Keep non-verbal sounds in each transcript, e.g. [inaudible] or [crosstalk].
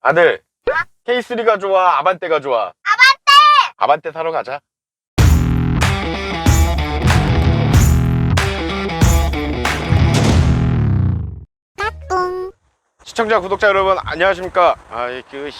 아들 K3가 좋아 아반떼가 좋아? 아반떼! 아반떼 사러 가자. 시청자 구독자 여러분 안녕하십니까? 아이그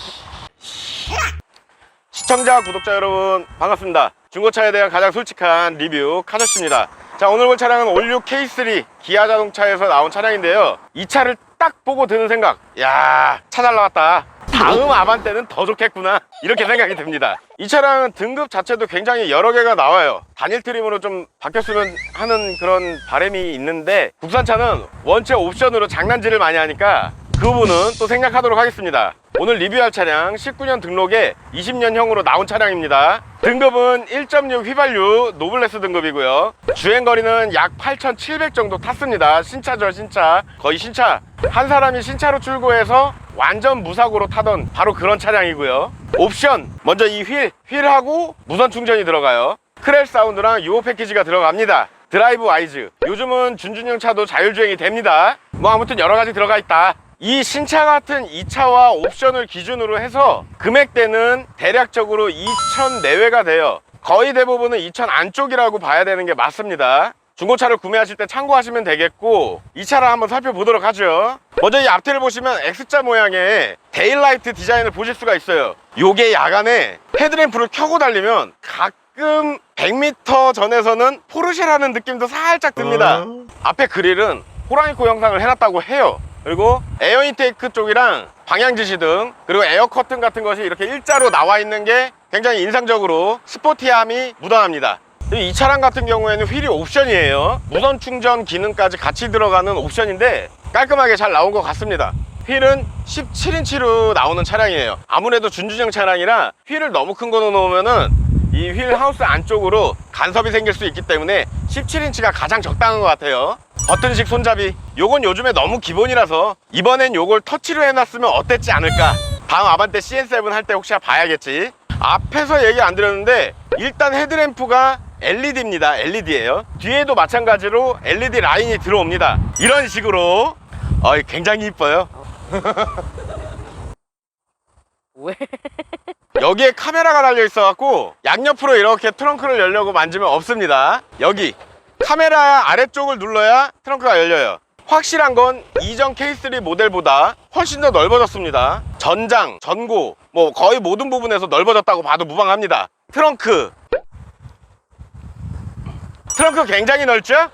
시청자 구독자 여러분 반갑습니다. 중고차에 대한 가장 솔직한 리뷰 카저씨입니다. 자 오늘 볼 차량은 올류 K3 기아 자동차에서 나온 차량인데요. 이 차를 딱 보고 드는 생각. 야 차 잘 나왔다. 다음. 아반떼는 더 좋겠구나. 이렇게 생각이 듭니다. 이 차량은 등급 자체도 굉장히 여러 개가 나와요. 단일 트림으로 좀 바뀌었으면 하는 그런 바람이 있는데 국산차는 원체 옵션으로 장난질을 많이 하니까 그 부분은 또 생각하도록 하겠습니다 오늘 리뷰할 차량 19년 등록에 20년형으로 나온 차량입니다. 등급은 1.6 휘발유 노블레스 등급이고요. 주행거리는 약 8,700 정도 탔습니다. 신차죠 신차. 거의 신차. 한 사람이 신차로 출고해서 완전 무사고로 타던 바로 그런 차량이고요. 옵션. 먼저 이 휠, 휠하고 무선 충전이 들어가요. 크랩 사운드랑 유호 패키지가 들어갑니다. 드라이브 와이즈. 요즘은 준준형 차도 자율주행이 됩니다. 뭐 아무튼 여러 가지 들어가 있다 이 신차 같은 이 차와 옵션을 기준으로 해서 금액대는 대략적으로 2천 내외가 돼요 거의 대부분은 2천 안쪽이라고 봐야 되는 게 맞습니다. 중고차를 구매하실 때 참고하시면 되겠고 이 차를 한번 살펴보도록 하죠. 먼저 이 앞뒤를 보시면 X자 모양의 데일라이트 디자인을 보실 수가 있어요. 요게 야간에 헤드램프를 켜고 달리면 가끔 100m 전에서는 포르쉐라는 느낌도 살짝 듭니다. 앞에 그릴은 호랑이코 형상을 해놨다고 해요 그리고 에어 인테이크 쪽이랑 방향 지시등 그리고 에어 커튼 같은 것이 이렇게 일자로 나와 있는 게 굉장히 인상적으로 스포티함이 묻어납니다. 이 차량 같은 경우에는 휠이 옵션이에요. 무선 충전 기능까지 같이 들어가는 옵션인데 깔끔하게 잘 나온 것 같습니다. 휠은 17인치로 나오는 차량이에요. 아무래도 준준형 차량이라 휠을 너무 큰거 놓으면은 이 휠 하우스 안쪽으로 간섭이 생길 수 있기 때문에 17인치가 가장 적당한 것 같아요 버튼식 손잡이? 요건 요즘에 너무 기본이라서 이번엔 요걸 터치로 해놨으면 어땠지 않을까? 다음 아반떼 CN7 할 때 혹시 봐야겠지. 앞에서 얘기 안 드렸는데 일단 헤드램프가 LED입니다. LED예요. 뒤에도 마찬가지로 LED 라인이 들어옵니다. 이런 식으로. 어, 굉장히 이뻐요. [laughs] 왜? 여기에 카메라가 달려 있어 갖고 양옆으로 이렇게 트렁크를 열려고 만지면 없습니다. 여기 카메라 아래쪽을 눌러야 트렁크가 열려요. 확실한 건 이전 K3 모델보다 훨씬 더 넓어졌습니다. 전장, 전고 뭐 거의 모든 부분에서 넓어졌다고 봐도 무방합니다. 트렁크. 트렁크 굉장히 넓죠?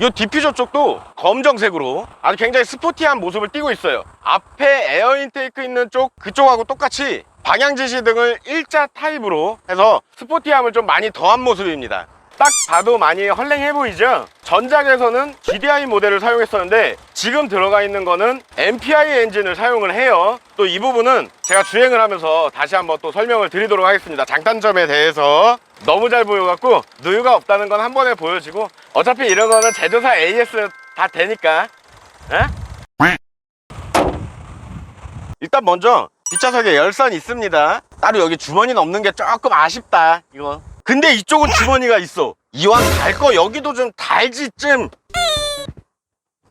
이 디퓨저 쪽도 검정색으로 아주 굉장히 스포티한 모습을 띠고 있어요. 앞에 에어 인테이크 있는 쪽 그쪽하고 똑같이 방향 지시 등을 일자 타입으로 해서 스포티함을 좀 많이 더한 모습입니다 딱 봐도 많이 헐랭해 보이죠? 전작에서는 GDI 모델을 사용했었는데 지금 들어가 있는 거는 MPI 엔진을 사용을 해요. 또 이 부분은 제가 주행을 하면서 다시 한번 또 설명을 드리도록 하겠습니다. 장단점에 대해서 너무 잘 보여갖고 누유가 없다는 건 한 번에 보여지고 어차피 이런 거는 제조사 AS 다 되니까. 에? 일단 먼저 뒷좌석에 열선 있습니다. 따로 여기 주머니는 없는 게 조금 아쉽다 이거 근데 이쪽은 주머니가 있어. 이왕 달 거 여기도 좀 달지 좀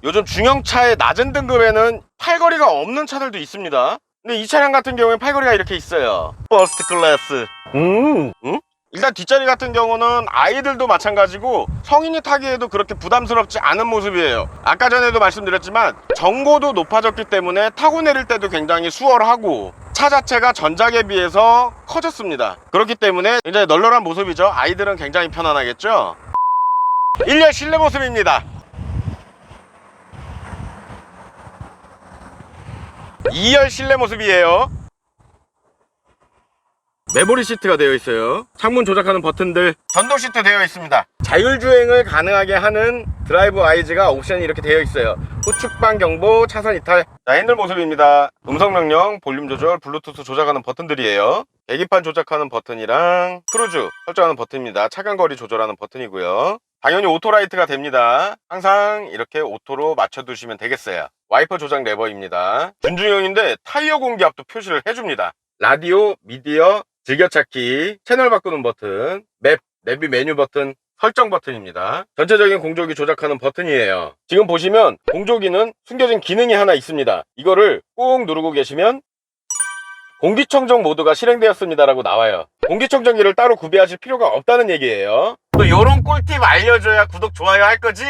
요즘 중형차의 낮은 등급에는 팔걸이가 없는 차들도 있습니다. 근데 이 차량 같은 경우엔 팔걸이가 이렇게 있어요. 퍼스트 클래스 음, 응? 일단 뒷자리 같은 경우는 아이들도 마찬가지고 성인이 타기에도 그렇게 부담스럽지 않은 모습이에요. 아까 전에도 말씀드렸지만 전고도 높아졌기 때문에 타고 내릴 때도 굉장히 수월하고 차 자체가 전작에 비해서 커졌습니다. 그렇기 때문에 굉장히 널널한 모습이죠. 아이들은 굉장히 편안하겠죠? 1열 실내 모습입니다. 2열 실내 모습이에요 메모리 시트가 되어 있어요. 창문 조작하는 버튼들. 전동 시트 되어 있습니다. 자율주행을 가능하게 하는 드라이브 아이즈가 옵션이 이렇게 되어 있어요. 후측방 경보 차선 이탈. 자 핸들 모습입니다. 음성 명령 볼륨 조절 블루투스 조작하는 버튼들이에요. 계기판 조작하는 버튼이랑 크루즈 설정하는 버튼입니다. 차간거리 조절하는 버튼이고요. 당연히 오토라이트가 됩니다. 항상 이렇게 오토로 맞춰두시면 되겠어요. 와이퍼 조작 레버입니다. 준중형인데 타이어 공기압도 표시를 해줍니다. 라디오, 미디어, 즐겨찾기, 채널 바꾸는 버튼, 맵, 내비 메뉴 버튼 설정 버튼입니다. 전체적인 공조기 조작하는 버튼이에요. 지금 보시면 공조기는 숨겨진 기능이 하나 있습니다. 이거를 꾹 누르고 계시면 공기청정 모드가 실행되었습니다라고 나와요. 공기청정기를 따로 구비하실 필요가 없다는 얘기예요. 또 요런 꿀팁 알려줘야 구독, 좋아요 할 거지?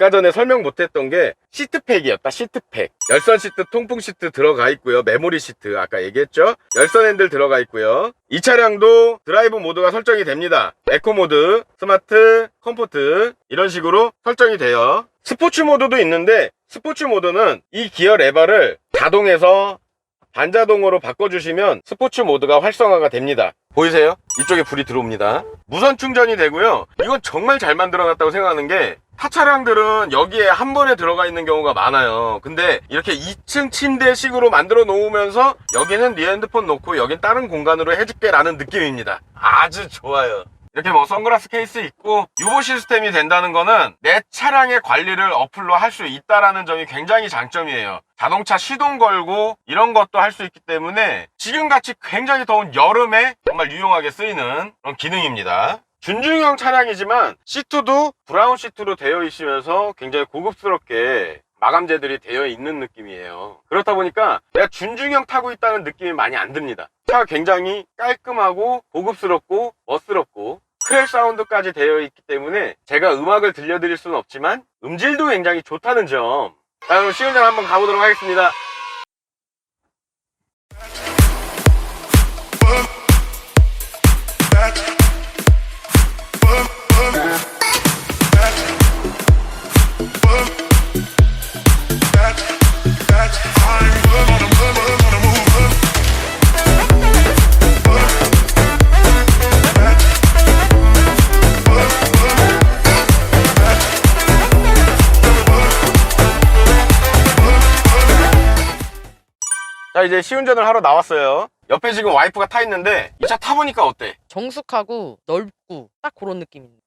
아, 아까 전에 설명 못했던 게 시트팩이었다 시트팩. 열선 시트 통풍 시트 들어가 있고요. 메모리 시트 아까 얘기했죠? 열선 핸들 들어가 있고요. 이 차량도 드라이브 모드가 설정이 됩니다. 에코 모드 스마트 컴포트 이런 식으로 설정이 돼요. 스포츠 모드도 있는데 스포츠 모드는 이 기어 레버를 자동에서 반자동으로 바꿔주시면 스포츠 모드가 활성화가 됩니다. 보이세요? 이쪽에 불이 들어옵니다. 무선 충전이 되고요. 이건 정말 잘 만들어 놨다고 생각하는 게 타 차량들은 여기에 한 번에 들어가 있는 경우가 많아요 근데 이렇게 2층 침대식으로 만들어 놓으면서 여기는 네 핸드폰 놓고 여긴 다른 공간으로 해줄게 라는 느낌입니다 아주 좋아요 이렇게 뭐 선글라스 케이스 있고 유보 시스템이 된다는 거는 내 차량의 관리를 어플로 할 수 있다라는 점이 굉장히 장점이에요. 자동차 시동 걸고 이런 것도 할 수 있기 때문에 지금같이 굉장히 더운 여름에 정말 유용하게 쓰이는 그런 기능입니다. 준중형 차량이지만 시트도 브라운 시트로 되어 있으면서 굉장히 고급스럽게 마감재들이 되어 있는 느낌이에요. 그렇다 보니까 내가 준중형 타고 있다는 느낌이 많이 안 듭니다. 차가 굉장히 깔끔하고 고급스럽고 멋스럽고 크랙 사운드까지 되어 있기 때문에 제가 음악을 들려드릴 수는 없지만 음질도 굉장히 좋다는 점. 자, 그럼 시운전 한번 가보도록 하겠습니다. 이제 시운전을 하러 나왔어요. 옆에 지금 와이프가 타 있는데 이 차 타보니까 어때? 정숙하고 넓고 딱 그런 느낌인데.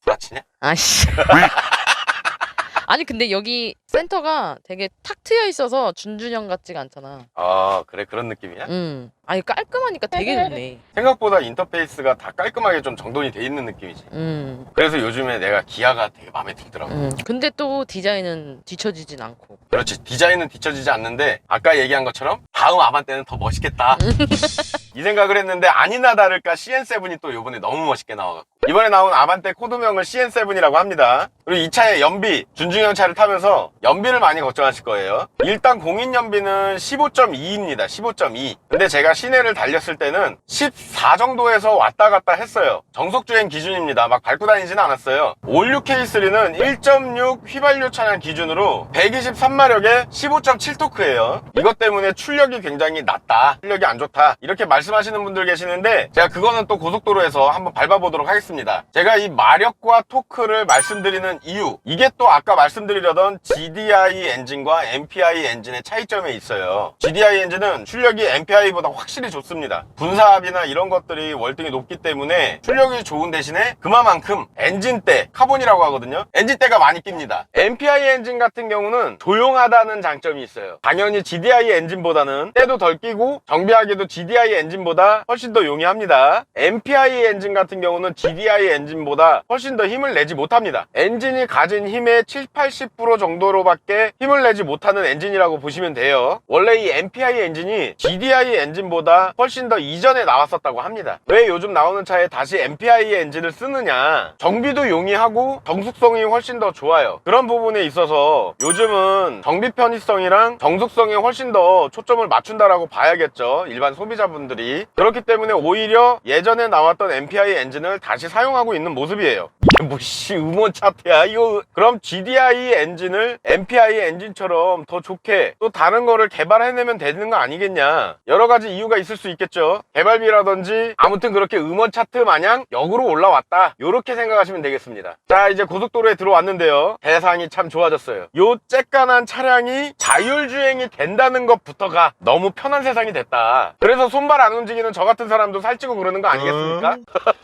불아치냐? 아씨. [laughs] 아니 근데 여기 센터가 되게 탁 트여 있어서 준준형 같지가 않잖아. 아, 그래 그런 느낌이야? 음. 아니 깔끔하니까 되게 좋네. 생각보다 인터페이스가 다 깔끔하게 좀 정돈이 돼 있는 느낌이지. 음. 그래서 요즘에 내가 기아가 되게 마음에 들더라고. 음. 근데 또 디자인은 뒤처지진 않고. 그렇지. 디자인은 뒤처지지 않는데 아까 얘기한 것처럼 다음 아반떼는 더 멋있겠다. [laughs] 이 생각을 했는데 아니나 다를까 CN7이 또 요번에 너무 멋있게 나와갖고 이번에 나온 아반떼 코드명을 CN7이라고 합니다. 그리고 이 차의 연비, 준중형 차를 타면서 연비를 많이 걱정하실 거예요. 일단 공인 연비는 15.2입니다. 15.2. 근데 제가 시내를 달렸을 때는 14 정도에서 왔다 갔다 했어요. 정속주행 기준입니다. 막 밟고 다니지는 않았어요. 56K3는 1.6 휘발유 차량 기준으로 123마력에 15.7토크예요. 이것 때문에 출력이 굉장히 낮다. 출력이 안 좋다. 이렇게 말씀하시는 분들 계시는데 제가 그거는 또 고속도로에서 한번 밟아보도록 하겠습니다. 제가 이 마력과 토크를 말씀드리는 이유 이게 또 아까 말씀드리려던 GDI 엔진과 MPI 엔진의 차이점에 있어요. GDI 엔진은 출력이 MPI보다 확실히 좋습니다. 분사압이나 이런 것들이 월등히 높기 때문에 출력이 좋은 대신에 그만큼 엔진대 카본이라고 하거든요. 엔진대가 많이 낍니다. MPI 엔진 같은 경우는 조용하다는 장점이 있어요. 당연히 GDI 엔진보다는 때도 덜 끼고 정비하기도 GDI 엔진보다 훨씬 더 용이합니다. MPI 엔진 같은 경우는 GDI 엔진보다 훨씬 더 힘을 내지 못합니다. 엔진이 가진 힘의 7, 80% 정도로 밖에 힘을 내지 못하는 엔진이라고 보시면 돼요. 원래 이 MPI 엔진이 GDI 엔진보다 훨씬 더 이전에 나왔었다고 합니다. 왜 요즘 나오는 차에 다시 MPI 엔진을 쓰느냐? 정비도 용이하고 정숙성이 훨씬 더 좋아요. 그런 부분에 있어서 요즘은 정비 편의성이랑 정숙성에 훨씬 더 초점을 맞춘다라고 봐야겠죠. 일반 소비자분들이. 그렇기 때문에 오히려 예전에 나왔던 MPI 엔진을 다시 사용하고 있는 모습이에요. 이게 뭐 씨 음원 차트야? 이거 그럼 GDI 엔진을 MPI 엔진처럼 더 좋게 또 다른 거를 개발해내면 되는 거 아니겠냐? 여러 가지 이유가 있을 수 있겠죠. 개발비라든지 아무튼 그렇게 음원 차트 마냥 역으로 올라왔다. 요렇게 생각하시면 되겠습니다. 자 이제 고속도로에 들어왔는데요. 대상이 참 좋아졌어요. 요 쬐깐한 차량이 자율주행이 된다는 것부터가 너무 편한 세상이 됐다. 그래서 손발 안 움직이는 저 같은 사람도 살찌고 그러는 거 아니겠습니까?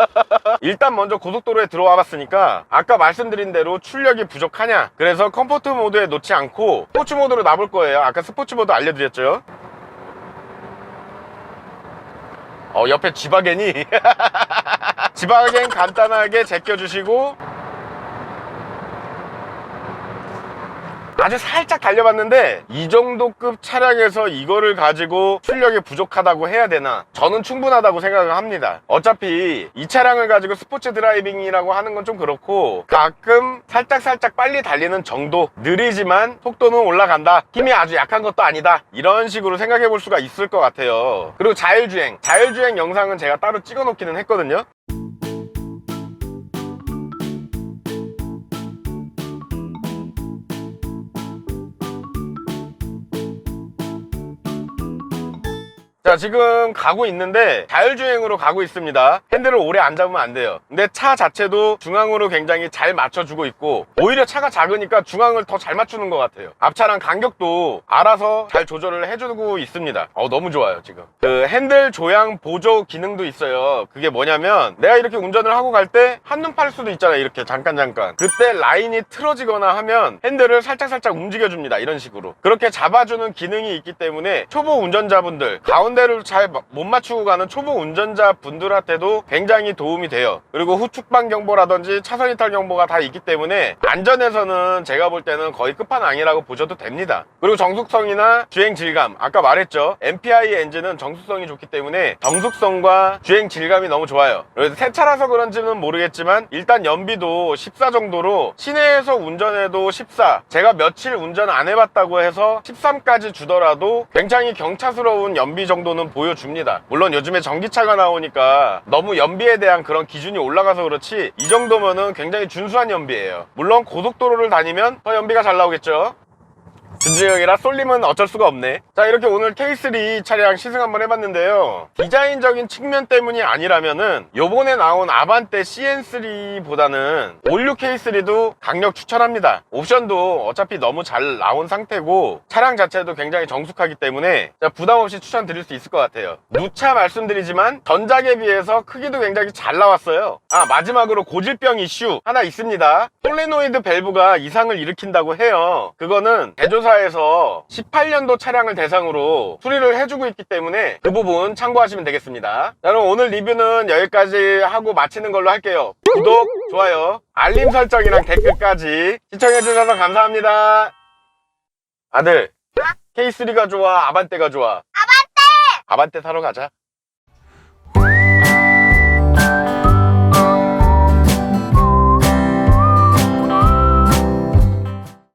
[laughs] 일단 먼저 고속도로에 들어와 봤 으니까 아까 말씀드린 대로 출력이 부족하냐. 그래서 컴포트 모드에 놓지 않고 스포츠 모드로 놔볼 거예요. 아까 스포츠 모드 알려드렸죠? 어 옆에 지바겐이. [laughs] 지바겐 간단하게 제껴주시고 아주 살짝 달려봤는데 이 정도급 차량에서 이거를 가지고 출력이 부족하다고 해야 되나? 저는 충분하다고 생각을 합니다. 어차피 이 차량을 가지고 스포츠 드라이빙이라고 하는 건 좀 그렇고 가끔 살짝살짝 빨리 달리는 정도 느리지만 속도는 올라간다. 힘이 아주 약한 것도 아니다. 이런 식으로 생각해 볼 수가 있을 것 같아요. 그리고 자율주행. 자율주행 영상은 제가 따로 찍어 놓기는 했거든요 자 지금 가고 있는데 자율주행으로 가고 있습니다. 핸들을 오래 안 잡으면 안 돼요. 근데 차 자체도 중앙으로 굉장히 잘 맞춰주고 있고 오히려 차가 작으니까 중앙을 더 잘 맞추는 것 같아요. 앞차랑 간격도 알아서 잘 조절을 해주고 있습니다. 어 너무 좋아요 지금. 그 핸들 조향 보조 기능도 있어요. 그게 뭐냐면 내가 이렇게 운전을 하고 갈 때 한눈 팔 수도 있잖아요 이렇게 잠깐 잠깐. 그때 라인이 틀어지거나 하면 핸들을 살짝살짝 움직여줍니다 이런 식으로. 그렇게 잡아주는 기능이 있기 때문에 초보 운전자분들 가운데 를 잘 못 맞추고 가는 초보 운전자 분들한테도 굉장히 도움이 돼요. 그리고 후축방 경보라든지 차선 이탈 경보가 다 있기 때문에 안전에서는 제가 볼 때는 거의 끝판왕이라고 보셔도 됩니다. 그리고 정숙성이나 주행 질감 아까 말했죠? MPI 엔진은 정숙성이 좋기 때문에 정숙성과 주행 질감이 너무 좋아요. 그래서 새 차라서 그런지는 모르겠지만 일단 연비도 14 정도로 시내에서 운전해도 14 제가 며칠 운전 안 해봤다고 해서 13까지 주더라도 굉장히 경차스러운 연비 정도 는 보여줍니다. 물론 요즘에 전기차가 나오니까 너무 연비에 대한 그런 기준이 올라가서 그렇지 이 정도면은 굉장히 준수한 연비예요. 물론 고속도로를 다니면 더 연비가 잘 나오겠죠 준주형이라 쏠림은 어쩔 수가 없네. 자 이렇게 오늘 K3 차량 시승 한번 해봤는데요. 디자인적인 측면 때문이 아니라면은 요번에 나온 아반떼 CN3보다는 올류 K3도 강력 추천합니다. 옵션도 어차피 너무 잘 나온 상태고 차량 자체도 굉장히 정숙하기 때문에 자, 부담 없이 추천드릴 수 있을 것 같아요. 누차 말씀드리지만 전작에 비해서 크기도 굉장히 잘 나왔어요. 아 마지막으로 고질병 이슈 하나 있습니다. 솔레노이드 밸브가 이상을 일으킨다고 해요. 그거는 제조사 에서 18년도 차량을 대상으로 수리를 해주고 있기 때문에 그 부분 참고하시면 되겠습니다. 자, 그럼 오늘 리뷰는 여기까지 하고 마치는 걸로 할게요. 구독, 좋아요, 알림 설정이랑 댓글까지 시청해주셔서 감사합니다. 아들 K3가 좋아 아반떼가 좋아? 아반떼! 아반떼 사러 가자